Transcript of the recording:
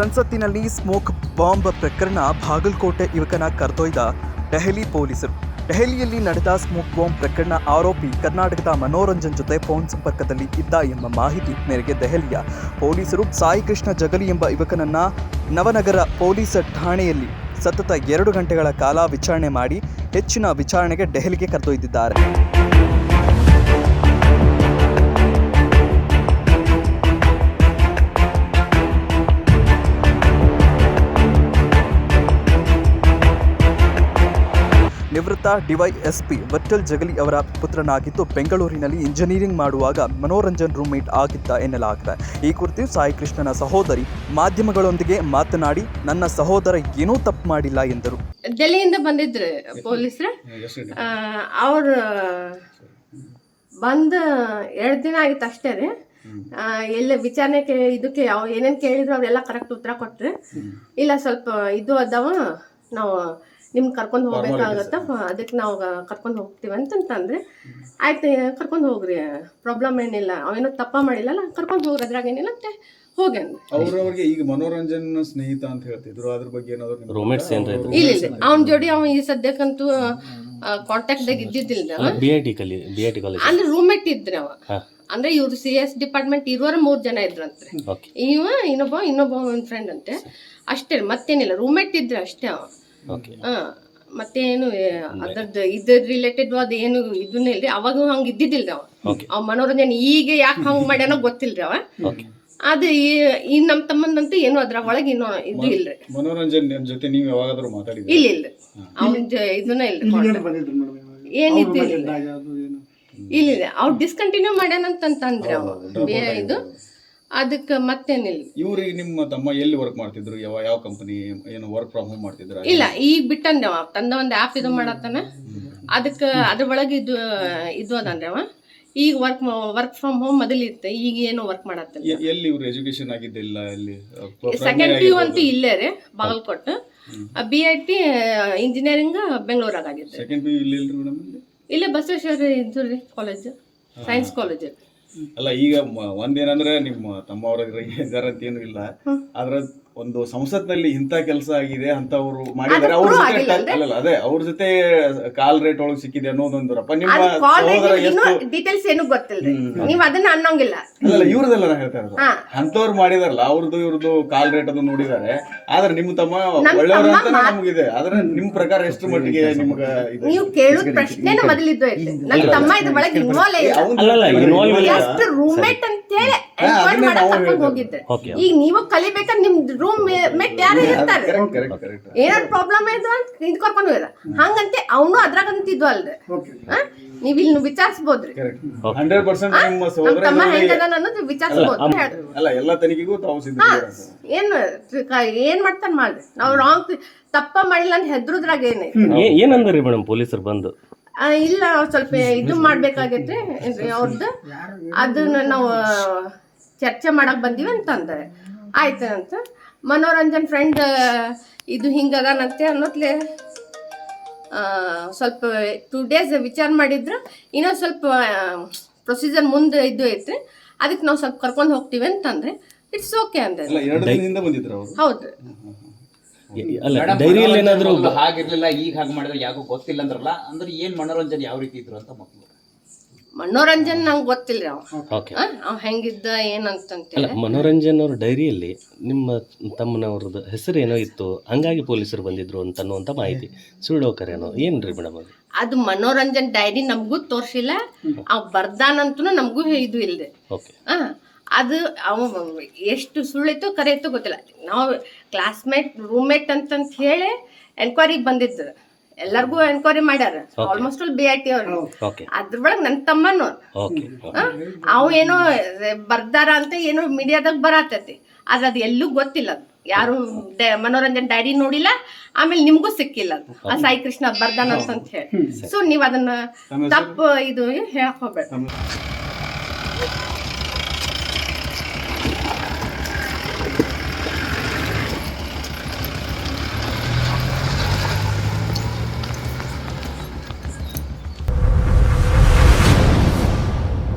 ಸಂಸತ್ತಿನಲ್ಲಿ smoke bomb ಪ್ರಕರಣ ಬಾಗಲಕೋಟೆ ಯುವಕನ ಕರೆದೊಯ್ದ ದೆಹಲಿ ಪೊಲೀಸರು. ದೆಹಲಿಯಲ್ಲಿ ನಡೆದ ಸ್ಮೋಕ್ ಬಾಂಬ್ ಪ್ರಕರಣ ಆರೋಪಿ ಕರ್ನಾಟಕದ ಮನೋರಂಜನ್ ಜೊತೆ ಫೋನ್ ಸಂಪರ್ಕದಲ್ಲಿ ಇದ್ದ ಎಂಬ ಮಾಹಿತಿ ಮೇರೆಗೆ ದೆಹಲಿಯ ಪೊಲೀಸರು ಸಾಯಿ ಕೃಷ್ಣ ಜಗಲಿ ಎಂಬ ಯುವಕನನ್ನ ನವನಗರ ಪೊಲೀಸ್ ಠಾಣೆಯಲ್ಲಿ ಸತತ ಎರಡು ಗಂಟೆಗಳ ಕಾಲ ವಿಚಾರಣೆ ಮಾಡಿ ಹೆಚ್ಚಿನ ವಿಚಾರಣೆಗೆ ದೆಹಲಿಗೆ ಕರೆದೊಯ್ದಿದ್ದಾರೆ. ಡಿವೈಎಸ್ಪಿ ವಟ್ಟಲ್ ಜಗಲಿ ಅವರ ಪುತ್ರನಾಗಿದ್ದು ಬೆಂಗಳೂರಿನಲ್ಲಿ ಇಂಜಿನಿಯರಿಂಗ್ ಮಾಡುವಾಗ ಮನೋರಂಜನ್ ರೂಮ್ಮೇಟ್ ಆಗಿದ್ದ ಎನ್ನಲಾಗಿದೆ. ಈ ಕುರಿತು ಸಾಯಿ ಕೃಷ್ಣನ ಸಹೋದರಿ ಮಾಧ್ಯಮಗಳೊಂದಿಗೆ ಮಾತನಾಡಿ ನನ್ನ ಸಹೋದರ ಏನೂ ತಪ್ಪು ಮಾಡಿಲ್ಲ ಎಂದರು. ಡೆಲ್ಲಿಯಿಂದ ಬಂದಿದ್ರು ಪೊಲೀಸರು. ಅವರು ಬಂದ ಎರಡು ದಿನ ಆಗಿತ್ತು ಅಷ್ಟೇ ರೀ. ಎಲ್ಲ ಎಲ್ಲ ಕೇ ಇದಕ್ಕೆ ಯಾವ ಏನೇನು ಕೇಳಿದ್ರು ಅವೆಲ್ಲ ಕರೆಕ್ಟ್ ಉತ್ತರ ಕೊಟ್ರು. ಇಲ್ಲ ಸ್ವಲ್ಪ ಇದು ಅದಾವ ನಾವು ನಿಮ್ಗೆ ಕರ್ಕೊಂಡು ಹೋಗ್ಬೇಕಾಗತ್ತ? ಅದಕ್ಕೆ ನಾವು ಕರ್ಕೊಂಡು ಹೋಗ್ತೀವಿ ಅಂತಂತಂದ್ರೆ ಆಯ್ತು ಕರ್ಕೊಂಡು ಹೋಗ್ರಿ ಪ್ರಾಬ್ಲಮ್ ಏನಿಲ್ಲ. ಅವೇನೋ ತಪ್ಪ ಮಾಡಿಲ್ಲಲ್ಲ ಕರ್ಕೊಂಡು ಹೋಗ್ರಿ ಅದ್ರಾಗ ಏನಿಲ್ಲ ಅಂತ ಹೋಗಿ ಅಂದ್ರು ಅವ್ರವ್ರಿಗೆ ಈಗ ಮನೋರಂಜನ ಸ್ನೇಹಿತ ಅಂತ ಹೇಳ್ತಿದ್ರು ಅದ್ರ ಬಗ್ಗೆ ಏನಾದ್ರು ರೂಮೇಟ್ಸ್ ಏನ್ರ ಇಲ್ಲ ಇಲ್ಲ ಅವ್ನ ಜೋಡಿ ಅವ ಈ ಸದ್ಯಕ್ಕಂತೂ ಕಾಂಟ್ಯಾಕ್ಟ್ದಾಗ ಇದ್ದಿದ್ದಿಲ್ಲ ಅವ. ಬಿ ಐ ಟಿ ಕಲಿ ಬಿ ಐ ಟಿ ಕಾಲೇಜ್ ಅಂದ್ರೆ ರೂಮ್ಮೇಟ್ ಇದ್ರಿ ಅವ. ಅಂದ್ರೆ ಇವ್ರು ಸಿ ಎಸ್ ಡಿಪಾರ್ಟ್ಮೆಂಟ್ ಇರುವರ ಮೂರ್ ಜನ ಇದ್ರಂತೆ ಇವ ಇನ್ನೊಬ್ಬ ಇನ್ನೊಬ್ಬ ಒಂದು ಫ್ರೆಂಡ್ ಅಂತೆ. ಅಷ್ಟೇ ಮತ್ತೇನಿಲ್ಲ. ರೂಮ್ಮೇಟ್ ಇದ್ರೆ ಅಷ್ಟೇ ಅವ. ಓಕೆ ಹಾ ಮತ್ತೇನು ಏ, ಅದ್ರದ್ದು ಇದ್ರ ರಿಲೇಟೆಡ್ ಅದ ಏನು ಇದನ್ನೇ ಇಲ್ರಿ ಅವಾಗ ಹಂಗ ಇದ್ದಿದ್ದಿಲ್ರಿ ಅವ. ಓಕೆ ಅವ ಮನೋರಂಜನೆ ಈಗ ಯಾಕೆ ಹಂಗ ಮಾಡ್ಯಾನ ಗೊತ್ತಿಲ್ರಿ ಅವ. ಓಕೆ ಅದು ಈ ನಮ್ಮ ನಮ್ ತಮ್ಮಂದಂತೂ ಏನು ಅದ್ರ ಒಳಗೆ ಇನ್ನೂ ಇದು ಇಲ್ರಿ. ಮನೋರಂಜನ್ ಜೊತೆ ನೀವು ಯಾವಾಗಾದ್ರೂ ಮಾತಾಡಿ ಇಲ್ಲ ಇಲ್ರಿ ಅವನ ಇದನ್ನ ಇಲ್ರಿ ಏನಿದ್ದಿಲ್ಲ ಇಲ್ಲ ಇಲ್ಲ. ಅವ್ರು ಡಿಸ್ಕಂಟಿನ್ಯೂ ಮಾಡ್ಯಾನಂತಂದ್ರೆ ಅವ. ಇದು ಅದಕ್ಕೆ ಮತ್ತೇನಿಲ್ಲ ಇವ್ರಿಗೆ ನಿಮ್ಮ ತಮ್ಮ ಎಲ್ಲಿ ವರ್ಕ್ ಮಾಡ್ತಿದ್ರು? ಯಾವ ಯಾವ ಕಂಪನಿ ಏನು ವರ್ಕ್ ಫ್ರಮ್ ಹೋಮ್ ಮಾಡ್ತಿದ್ರು? ಇಲ್ಲ ಈಗ ಬಿಟ್ಟಂದೆ ಅವ. ತಂದ ಒಂದು ಆ್ಯಪ್ ಇದು ಮಾಡತ್ತಾನ. ಅದಕ್ಕೆ ಅದ್ರ ಒಳಗೆ ಇದು ಇದು ಅದಾನ್ರಿ ಅವ. ಈಗ ವರ್ಕ್ ವರ್ಕ್ ಫ್ರಮ್ ಹೋಮ್ ಮೊದಲು ಇತ್ತು. ಈಗ ಏನು ವರ್ಕ್ ಮಾಡತ್ತಾನ ಎಲ್ಲಿ ಇವ್ರು ಎಜುಕೇಶನ್ ಆಗಿದ್ದಿಲ್ಲ ಎಲ್ಲಿ ಸೆಕೆಂಡ್ ಪಿ ಯು ಅಂತೂ ಇಲ್ಲೇ ರೀ Bagalkot. B I T engineering ಬೆಂಗಳೂರಾಗ ಆಗಿತ್ತು. ಸೆಕೆಂಡ್ ಪಿ ಇಲ್ಲಿ ಇಲ್ಲೇ ಬಸವೇಶ್ವರ ಇದು ರೀ ಕಾಲೇಜ್ ಸೈನ್ಸ್ ಕಾಲೇಜ್ ಅಲ್ಲ ಈಗ ಒಂದೇನಂದ್ರೆ ನಿಮ್ಮ ತಮ್ಮವ್ರ ಜರಂತ ಏನು ಇಲ್ಲ. ಆದ್ರ ಒಂದು ಸಂಸತ್ನಲ್ಲಿ ಇಂಥ ಕೆಲಸ ಆಗಿದೆ ಅಂತವ್ರು ಮಾಡಿದ್ದಾರೆ. ಅವ್ರ ಜೊತೆ ಅಲ್ಲಲ್ಲ ಅದೇ ಅವ್ರ ಜೊತೆ ಕಾಲ್ ರೇಟ್ ಒಳಗೆ ಸಿಕ್ಕಿದೆ ಅನ್ನೋದೊಂದರಪ್ಪ ನಿಮ್ಮ ಅದು ಕಾಲ್ ಸಹೋದರ ಇನ್ನೂ ಎಷ್ಟು ಡೀಟೇಲ್ಸ್ ಏನು ಗೊತ್ತಿಲ್ಲ. ನೀವು ಅದನ್ನ ಅನ್ನೋಂಗಿಲ್ಲ. ಅಲ್ಲಲ್ಲ ಇವ್ರದೆಲ್ಲ ನಾ ಹೇಳ್ತಾ ಇರೋದು. ಅಂತವ್ರು ಮಾಡಿದಾರಲ್ಲ ಅವ್ರದ್ದು ಇವ್ರದ್ದು ಕಾಲ್ ರೇಟ್ ಅದು ನೋಡಿದ್ದಾರೆ. ಆದ್ರೆ ನಿಮ್ಮ ತಮ್ಮ ನನ್ ಒಳ್ಳೆಯವರು ಅಂತ ನಮಗಿದೆ. ಆದ್ರೆ ನಿಮ್ ಪ್ರಕಾರ ಎಷ್ಟು ಮಟ್ಟಿಗೆ ನಿಮ್ಗೆ ನೀವು ಕೇಳೋ ಪ್ರಶ್ನೆನ ಮೊದಲಿದ್ದು ನನ್ನ ನನ್ ತಮ್ಮ ಇದ್ರ ಒಳಗೆ ಇನ್ವಾಲ್ವ್ ಇಲ್ಲ. ಅಲ್ಲಲ್ಲ ಇನ್ವಾಲ್ವ್ ಇಲ್ಲ. ರೂಮ್ಮೇಟ್ ರೂಮ್ಮೇಟ್ ಅಂತೇಳಿ ಎನ್ಕ್ವೈರಿ ಮಾಡಕ್ ಕರ್ಕೊಂಡ್ ಹೋಗಿದ್ದೆ. ಓಕೆ ಈಗ ನೀವು ಕಲಿಬೇಕಂದ್ರೆ ನಿಮ್ ರೂಮ್ ಮೇಟ್ ಯಾರು ಇರ್ತಾರೆ. ಏನಾರ ಪ್ರಾಬ್ಲಮ್ ಇದ್ರು ಅಂತ ಇದು ಕರ್ಕೊಂಡು ಹೋಗಿರ ಹಂಗಂತೆ ಅವನು ಅದ್ರಾಗ ಇದ್ವು ಅಲ್ರಿ. ಆ? ನೀವ್ ಇಲ್ಲಿ ವಿಚಾರಿಸ್ಬೋದ್ರಿ ಕರೆಕ್ಟ್ ಹಂಡ್ರೆಡ್ ಪರ್ಸೆಂಟ್ ನಿಮ್ಮ ಸಹೋದರ ತಮ್ಮ ಹೆಂಗದ ಅನ್ನೋದು ವಿಚಾರಿಸ್ಬೋದು ಹೇಳ್ರಿ. ಅಲ್ಲ ಎಲ್ಲ ತನಿಖೆಗೂ ತಾವು ಸಿದ್ಧ ಏನ್ ಏನ್ ಮಾಡ್ತಾನೆ ಮಾಡ್ರಿ. ನಾವ್ ರಾಂಗ್ ತಪ್ಪ ಮಾಡಿಲ್ಲ ಅಂತ ಹೆದ್ರುದ್ರಾಗ ಏನೇ. ಏನಂದ್ರಿ ಮೇಡಮ್ ಪೊಲೀಸರು ಬಂದು? ಇಲ್ಲ ಸ್ವಲ್ಪ ಇದು ಮಾಡ್ಬೇಕಾಗೈತ್ರಿ ಅವ್ರದ್ದು ಅದನ್ನ ನಾವು ಚರ್ಚೆ ಮಾಡಕ್ ಬಂದೀವಿ ಅಂತ ಅಂದ್ರೆ ಆಯ್ತು ಅಂತ. ಮನೋರಂಜನ್ ಫ್ರೆಂಡ್ ಇದು ಹಿಂಗದಾನಂತೆ ಅನ್ನೋತ್ಲೆ ಸ್ವಲ್ಪ ಟೂ ಡೇಸ್ ವಿಚಾರ ಮಾಡಿದ್ರು. ಇನ್ನೊಂದು ಸ್ವಲ್ಪ ಪ್ರೊಸೀಜರ್ ಮುಂದೆ ಇದು ಐತ್ರಿ. ಅದಕ್ಕೆ ನಾವು ಸ್ವಲ್ಪ ಕರ್ಕೊಂಡು ಹೋಗ್ತೀವಿ ಅಂತಂದ್ರೆ ಇಟ್ಸ್ ಓಕೆ ಅಂದ್ರೆ ಅಲ್ಲ ಎರಡು ದಿನದಿಂದ ಬಂದಿದ್ರು ಅವರು. ಹೌದು. ಅಲ್ಲ ಡೈರಿಯಲ್ಲಿ ಏನಾದ್ರು ಹಾಗಿರ್ಲಿಲ್ಲ ಈಗ ಹಾಗೆ ಮಾಡಿದ್ರೆ ಯಾಕೋ ಗೊತ್ತಿಲ್ಲ ಅಂದ್ರಲ್ಲ ಅಂದ್ರೆ ಏನ್ ಮನೋರಂಜನೆ ಯಾವ ರೀತಿ ಇದ್ರು ಅಂತ ಮಕ್ಕಳು ಮನೋರಂಜನ್ ನಂಗೆ ಗೊತ್ತಿಲ್ಲ ಓಕೆ ಆ, ಅವ ಹೆಂಗಿದ್ದ ಏನಂತಂತ ಅಲ್ಲ ಮನೋರಂಜನ್ ಅವ್ರ ಡೈರಿಯಲ್ಲಿ ನಿಮ್ಮ ತಮ್ಮನವ್ರದ್ದು ಹೆಸರು ಏನೋ ಇತ್ತು ಹಂಗಾಗಿ ಪೊಲೀಸರು ಬಂದಿದ್ರು ಅಂತ ಅನ್ನುವಂಥ ಮಾಹಿತಿ. ಸುಳ್ಳೋಕರೇನೋ ಏನ್ರಿ ಮೇಡಮ್ ಅದು? ಅದು ಮನೋರಂಜನ್ ಡೈರಿ ನಮಗೂ ತೋರ್ಸಿಲ್ಲ ಅವ್ ಬರ್ದಾನಂತೂ ನಮಗೂ ಇದು ಇಲ್ಲದೆ ಓಕೆ ಆ, ಅದು ಅವ ಎಷ್ಟು ಸುಳ್ಳಿತ್ತು ಕರೆ ಇತ್ತು ಗೊತ್ತಿಲ್ಲ. ನಾವು ಕ್ಲಾಸ್ಮೇಟ್ ರೂಮ್ಮೇಟ್ ಅಂತಂತ ಹೇಳಿ ಎನ್ಕ್ವೈರಿಗೆ ಬಂದಿದ್ದು. ಎಲ್ಲರಿಗೂ ಎನ್ಕ್ವೈರಿ ಮಾಡ್ಯಾರ. Almost all B I T ಅವ್ರು. ಓಕೆ ಅದ್ರ ಒಳಗೆ ನನ್ನ ತಮ್ಮನು. ಅವ್ ಆ, ಅವ ಏನೋ ಬರ್ದಾರ ಅಂತ ಏನೋ ಮೀಡಿಯಾದಾಗ ಬರತೈತಿ. ಆದ್ರೆ ಅದು ಎಲ್ಲೂ ಗೊತ್ತಿಲ್ಲ ಅದು. ಯಾರು ಮನೋರಂಜನ್ ಡೈರಿ ನೋಡಿಲ್ಲ ಆಮೇಲೆ ನಿಮ್ಗೂ ಸಿಕ್ಕಿಲ್ಲ ಅದು. ಆ ಸಾಯಿ ಕೃಷ್ಣ ಬರ್ದಾನ ಅಂತ ಹೇಳಿ. ಸೊ ನೀವ್ ಅದನ್ನ ತಪ್ಪು ಇದು ಹೇಳಕ್ ಹೋಗ್ಬೇಡ